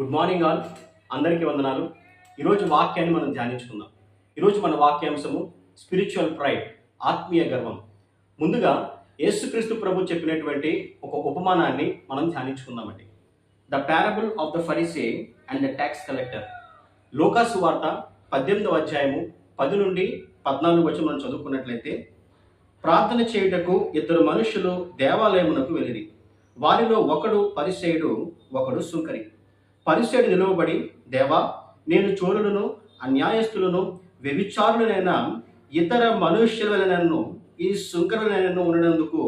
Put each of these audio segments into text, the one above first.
Good morning all అందరికీ వందనాలు. ఈరోజు వాక్యాన్ని మనం ధ్యానించుకుందాం. ఈరోజు మన వాక్యాంశము స్పిరిచువల్ ప్రైడ్ ఆత్మీయ గర్వం. ముందుగా యేసుక్రీస్తు ప్రభు చెప్పినటువంటి ఒక ఉపమానాన్ని మనం ధ్యానించుకుందామండి. The parable of the Pharisee and the tax collector లోకాసు వార్త పద్దెనిమిదవ అధ్యాయము పది నుండి పద్నాలుగు వచ్చి మనం చదువుకున్నట్లయితే ప్రార్థన చేయుటకు ఇద్దరు మనుషులు దేవాలయమునకు వెళ్ళిరి. వారిలో ఒకడు పరిసేయుడు ఒకడు సుంకరి. పరిసేయుడు నిలువబడి దేవా నేను చోరులను అన్యాయస్తులను వ్యభిచారులనైనా ఇతర మనుష్యులనను ఈ శృంఖలనైనా ఉండనందుకు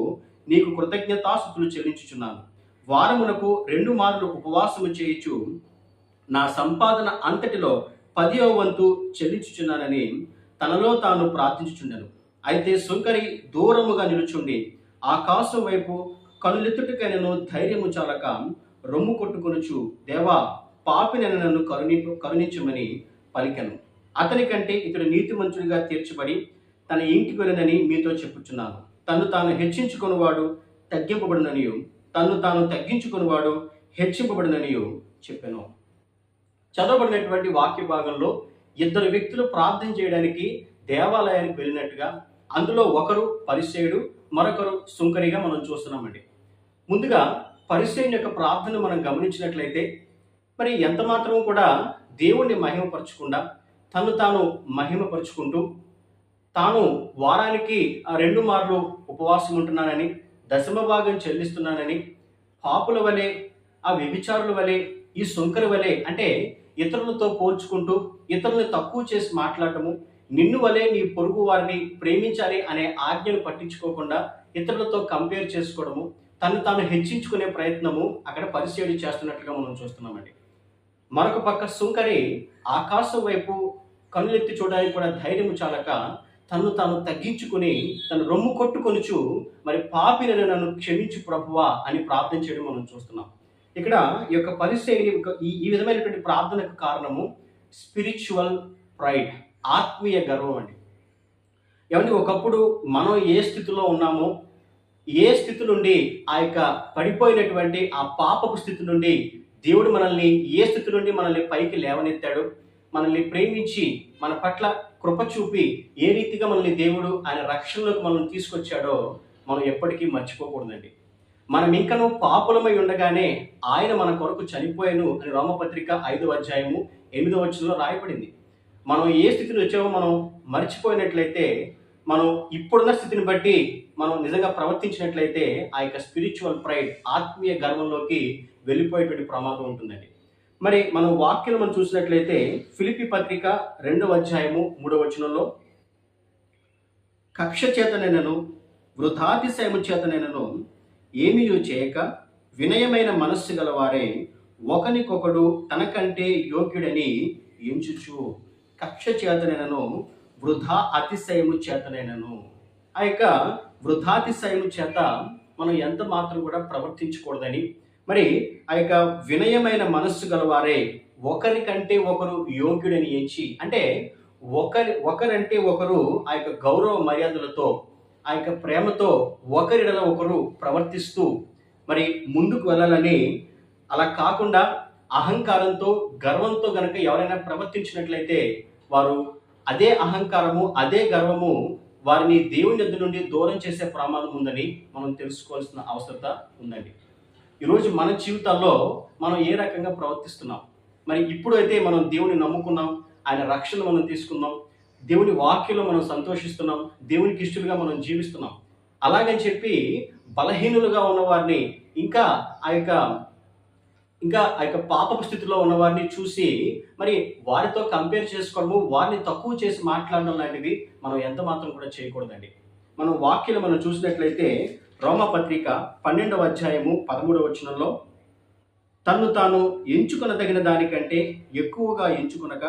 నీకు కృతజ్ఞతాస్థుతులు చెల్లించుచున్నాను. వారమునకు రెండు మార్లు ఉపవాసము చేయుచు నా సంపాదన అంతటిలో పదివ వంతు చెల్లించుచున్నానని తనలో తాను ప్రార్థించుచుండెను. అయితే శుంకరి దూరముగా నిలుచుండి ఆకాశం వైపు కనులెత్తుటికైనను ధైర్యము చాలక రొమ్ము కొట్టుకొనుచు దేవా పాపిన నన్ను కరుణి కరుణించమని పలికను. అతని కంటే ఇతడు నీతిమంతుడిగా తీర్చబడి తన ఇంటికి వెళ్ళనని మీతో చెప్పుచున్నాను. తను తాను హెచ్చించుకొనివాడు తగ్గింపబడిననియు తను తాను తగ్గించుకునివాడు హెచ్చింపబడిననియు చెప్పాను. చదవబడినటువంటి వాక్య భాగంలో ఇద్దరు వ్యక్తులు ప్రార్థన చేయడానికి దేవాలయానికి వెళ్ళినట్టుగా అందులో ఒకరు పరిసేయుడు మరొకరు సుంకరిగా మనం చూస్తున్నామండి. ముందుగా పరిసేయుని యొక్క ప్రార్థన మనం గమనించినట్లయితే మరి ఎంత మాత్రం కూడా దేవుణ్ణి మహిమపరచకుండా తను తాను మహిమపరుచుకుంటూ తాను వారానికి ఆ రెండు మార్లు ఉపవాసం ఉంటున్నానని దశమ భాగం చెల్లిస్తున్నానని పాపుల వలె ఆ వ్యభిచారుల వలె ఈ సుంకరి వలె అంటే ఇతరులతో పోల్చుకుంటూ ఇతరులను తక్కువ చేసి మాట్లాడటము నిన్ను వలె నీ పొరుగు వారిని ప్రేమించాలి అనే ఆజ్ఞను పట్టించుకోకుండా ఇతరులతో కంపేర్ చేసుకోవడము తను తాను హెచ్చించుకునే ప్రయత్నము అక్కడ పరిశీలి చేస్తున్నట్లుగా మనం చూస్తున్నామండి. మరొక పక్క సుంకరి ఆకాశం వైపు కన్నులెత్తి చూడడానికి కూడా ధైర్యం చాలక తను తాను తగ్గించుకుని తను రొమ్ము కొట్టుకొనుచు మరి పాపిని నన్ను క్షమించు ప్రభువా అని ప్రార్థన చేయడం మనం చూస్తున్నాం. ఇక్కడ ఈ యొక్క పరిశైలి ఈ విధమైనటువంటి ప్రార్థనకు కారణము స్పిరిచువల్ ప్రైడ్ ఆత్మీయ గర్వం అండి. ఏమంటే ఒకప్పుడు మనం ఏ స్థితిలో ఉన్నామో ఏ స్థితి నుండి ఆ యొక్క పడిపోయినటువంటి ఆ పాపపు స్థితి నుండి దేవుడు మనల్ని ఏ స్థితి నుండి మనల్ని పైకి లేవనెత్తాడు. మనల్ని ప్రేమించి మన పట్ల కృప చూపి ఏ రీతిగా మనల్ని దేవుడు ఆయన రక్షణలోకి మనల్ని తీసుకొచ్చాడో మనం ఎప్పటికీ మర్చిపోకూడదండి. మనం ఇంకను పాపులమై ఉండగానే ఆయన మన కొరకు చనిపోయాను అని రోమపత్రిక ఐదో అధ్యాయము ఎనిమిదో వచనంలో రాయబడింది. మనం ఏ స్థితిని వచ్చామో మనం మర్చిపోయినట్లయితే మనం ఇప్పుడున్న స్థితిని బట్టి మనం నిజంగా ప్రవర్తించినట్లయితే ఆ యొక్క స్పిరిచువల్ ప్రైడ్ ఆత్మీయ గర్వంలోకి వెళ్ళిపోయేటువంటి ప్రమాదం ఉంటుందండి. మరి మనం వాక్యం మనం చూసినట్లయితే ఫిలిపి పత్రిక రెండవ అధ్యాయము మూడవ వచనంలో కక్ష చేతనైనను వృధాతిశయము చేతనైనను ఏమీ చేయక వినయమైన మనస్సు గలవారే ఒకనికొకడు తనకంటే యోగ్యుడని ఎంచుచు. కక్ష చేతనైనను వృధా అతిశయము చేతనైనను. ఆ యొక్క వృధాతిశయము చేత మనం ఎంత మాత్రం కూడా ప్రవర్తించకూడదని. మరి ఆ యొక్క వినయమైన మనస్సు గలవారే ఒకరికంటే ఒకరు యోగ్యుడని ఎంచి అంటే ఒకరి ఒకరంటే ఒకరు ఆ యొక్క గౌరవ మర్యాదలతో ఆ యొక్క ప్రేమతో ఒకరిడల ఒకరు ప్రవర్తిస్తూ మరి ముందుకు వెళ్ళాలని అలా కాకుండా అహంకారంతో గర్వంతో గనక ఎవరైనా ప్రవర్తించినట్లయితే వారు అదే అహంకారము అదే గర్వము వారిని దేవుని ఎద్దు నుండి దూరం చేసే ప్రమాదం ఉందని మనం తెలుసుకోవాల్సిన అవసరత ఉందండి. ఈరోజు మన జీవితాల్లో మనం ఏ రకంగా ప్రవర్తిస్తున్నాం? మరి ఇప్పుడైతే మనం దేవుని నమ్ముకున్నాం ఆయన రక్షణ మనం తీసుకున్నాం దేవుని వాక్యంలో మనం సంతోషిస్తున్నాం దేవునికి ఇష్టలుగా మనం జీవిస్తున్నాం. అలాగని చెప్పి బలహీనులుగా ఉన్న వారిని ఇంకా ఆ యొక్క ఇంకా ఆ యొక్క పాపపు స్థితిలో ఉన్న వారిని చూసి మరి వారితో కంపేర్ చేసుకోవడము వారిని తక్కువ చేసి మాట్లాడడం లాంటివి మనం ఎంత మాత్రం కూడా చేయకూడదండి. మనం వాక్యలు మనం చూసినట్లయితే రోమపత్రిక పన్నెండవ అధ్యాయము పదమూడవ వచనంలో తన్ను తాను ఎంచుకొనదగిన దానికంటే ఎక్కువగా ఎంచుకొనక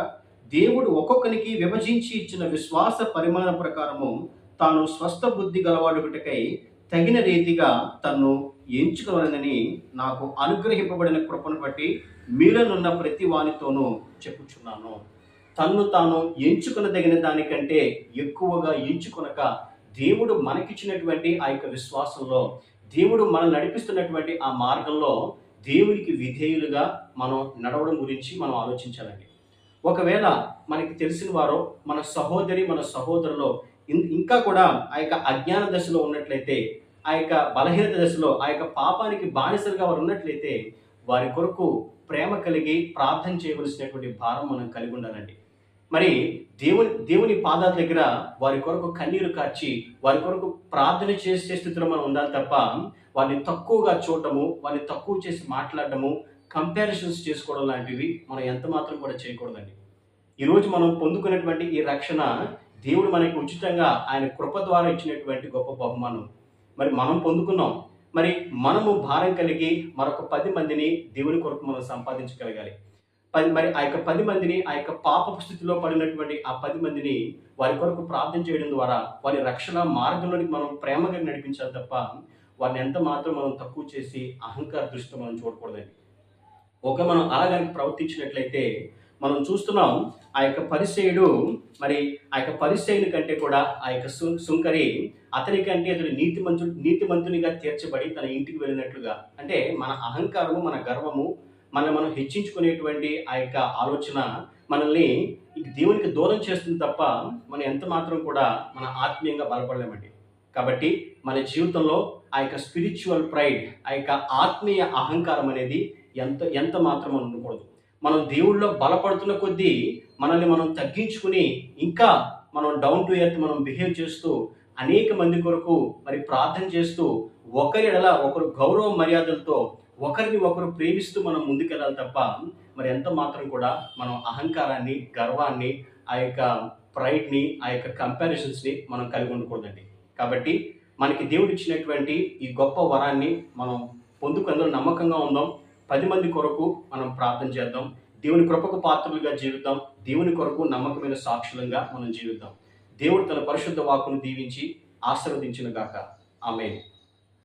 దేవుడు ఒక్కొక్కరికి విభజించి ఇచ్చిన విశ్వాస పరిమాణ ప్రకారము తాను స్వస్థ బుద్ధి గలవాడుకటకై తగిన రీతిగా తన్ను ఎంచుకోవాలని నాకు అనుగ్రహింపబడిన కృపను బట్టి మీరనున్న ప్రతి వానితోనూ చెప్పుచున్నాను. తన్ను తాను ఎంచుకునదగిన దానికంటే ఎక్కువగా ఎంచుకొనక దేవుడు మనకిచ్చినటువంటి ఆ యొక్క విశ్వాసంలో దేవుడు మనం నడిపిస్తున్నటువంటి ఆ మార్గంలో దేవునికి విధేయులుగా మనం నడవడం గురించి మనం ఆలోచించాలండి. ఒకవేళ మనకి తెలిసిన వారో మన సహోదరి మన సహోదరులో ఇంకా కూడా ఆ యొక్క అజ్ఞాన దశలో ఉన్నట్లయితే ఆ యొక్క బలహీనత దశలో ఆ యొక్క పాపానికి బానిసలుగా వారు ఉన్నట్లయితే వారి కొరకు ప్రేమ కలిగి ప్రార్థన చేయవలసినటువంటి భారం మనం కలిగి ఉండాలండి. మరి దేవుని దేవుని పాదాల దగ్గర వారి కొరకు కన్నీరు కార్చి వారి కొరకు ప్రార్థన చేసే స్థితిలో మనం ఉండాలి తప్ప వారిని తక్కువగా చూడటము వారిని తక్కువ చేసి మాట్లాడటము కంపారిజన్స్ చేసుకోవడం లాంటివి మనం ఎంత మాత్రం కూడా చేయకూడదండి. ఈరోజు మనం పొందుకున్నటువంటి ఈ రక్షణ దేవుడు మనకి ఉచితంగా ఆయన కృప ద్వారా ఇచ్చినటువంటి గొప్ప బహుమానం. మరి మనం పొందుకున్నాం. మరి మనము భారం కలిగి మరొక పది మందిని దేవుని కొరకు మనం సంపాదించగలగాలి. పది మరి ఆ యొక్క పది మందిని ఆ యొక్క పాపపు స్థితిలో పడినటువంటి ఆ పది మందిని వారి కొరకు ప్రార్థన చేయడం ద్వారా వారి రక్షణ మార్గంలోనికి మనం ప్రేమగా నడిపించాలి తప్ప వారిని ఎంత మాత్రం మనం తక్కువ చేసి అహంకార దృష్టితో మనం చూడకూడదండి. ఒక మనం అలాగని ప్రవర్తించినట్లయితే మనం చూస్తున్నాం ఆ యొక్క పరిచయుడు మరి ఆ యొక్క పరిచయుని కంటే కూడా ఆ యొక్క సు- సుంకరి అతని కంటే అతడు నీతి మంచు నీతి మంతునిగా తీర్చబడి తన ఇంటికి వెళ్ళినట్లుగా. అంటే మన అహంకారము మన గర్వము మనం మనం హెచ్చించుకునేటువంటి ఆ యొక్క ఆలోచన మనల్ని దేవునికి దూరం చేస్తుంది తప్ప మనం ఎంత మాత్రం కూడా మన ఆత్మీయంగా బలపడలేమండి. కాబట్టి మన జీవితంలో ఆ యొక్క స్పిరిచువల్ ప్రైడ్ ఆ యొక్క ఆత్మీయ అహంకారం అనేది ఎంత ఎంత మాత్రం ఉండకూడదు. మనం దేవుళ్ళలో బలపడుతున్న కొద్దీ మనల్ని మనం తగ్గించుకుని ఇంకా మనం డౌన్ టు ఎర్త్ మనం బిహేవ్ చేస్తూ అనేక మంది కొరకు మరి ప్రార్థన చేస్తూ ఒకరి ఎడల ఒకరు గౌరవ మర్యాదలతో ఒకరిని ఒకరు ప్రేమిస్తూ మనం ముందుకెళ్ళాలి తప్ప మరి ఎంత మాత్రం కూడా మనం అహంకారాన్ని గర్వాన్ని ఆ యొక్క ప్రైడ్ని ఆ యొక్క కంపారిజన్స్ని మనం కలిగి ఉండకూడదండి. కాబట్టి మనకి దేవుడు ఇచ్చినటువంటి ఈ గొప్ప వరాన్ని మనం పొందుకందులో నమ్మకంగా ఉందాం. పది మంది కొరకు మనం ప్రార్థన చేద్దాం. దేవుని కృపకు పాత్రలుగా జీవిద్దాం. దేవుని కొరకు నమ్మకమైన సాక్షులంగా మనం జీవిద్దాం. దేవుడు తన పరిశుద్ధ వాక్కును దీవించి ఆశీర్వదించిన గాక. ఆమె